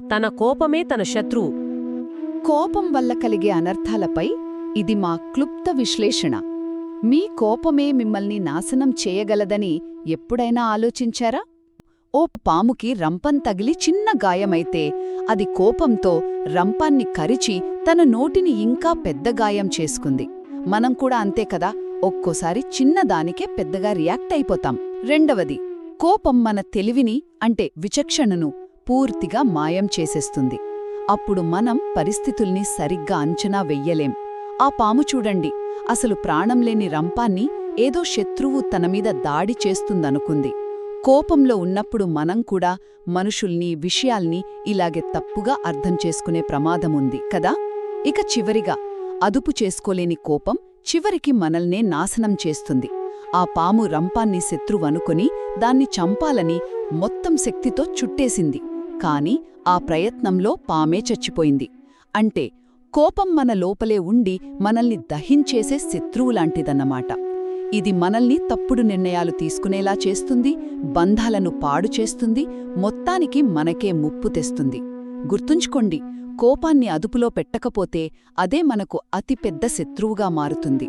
తన కోపమే తన శత్రువు. కోపం వల్ల కలిగే అనర్థాలపై ఇది మా క్లుప్త విశ్లేషణ. మీ కోపమే మిమ్మల్ని నాశనం చేయగలదని ఎప్పుడైనా ఆలోచించారా? ఓ పాముకి రంపం తగిలి చిన్న గాయమైతే అది కోపంతో రంపాన్ని కరిచి తన నోటిని ఇంకా పెద్ద గాయం చేసుకుంది. మనం కూడా అంతే కదా ఒక్కోసారి చిన్నదానికే పెద్దగా రియాక్ట్ అయిపోతాం. రెండవది కోపం మన తెలివిని అంటే విచక్షణను పూర్తిగా మాయం చేసేస్తుంది. అప్పుడు మనం పరిస్థితుల్ని సరిగ్గా అంచనా వెయ్యలేం. ఆ పాము చూడండి. అసలు ప్రాణం లేని రంపాన్ని ఏదో శత్రువు తనమీద దాడి చేస్తుందనుకుంది. కోపంలో ఉన్నప్పుడు మనం కూడా మనుషుల్ని విషయాల్ని ఇలాగే తప్పుగా అర్థం చేసుకునే ప్రమాదముంది కదా? ఇక చివరిగా అదుపు చేసుకోలేని కోపం చివరికి మనల్నే నాశనం చేస్తుంది. ఆ పాము రంపాన్ని శత్రువనుకొని దాన్ని చంపాలని మొత్తం శక్తితో చుట్టేసింది. కాని ఆ ప్రయత్నంలో పామే చచ్చిపోయింది. అంటే కోపం మన లోపలే ఉండి మనల్ని దహించేసే శత్రువులాంటిదన్నమాట. ఇది మనల్ని తప్పుడు నిర్ణయాలు తీసుకునేలా చేస్తుంది బంధాలను పాడు చేస్తుంది మొత్తానికి మనకే ముప్పు తెస్తుంది. గుర్తుంచుకోండి కోపాన్ని అదుపులో పెట్టకపోతే అదే మనకు అతిపెద్ద శత్రువుగా మారుతుంది.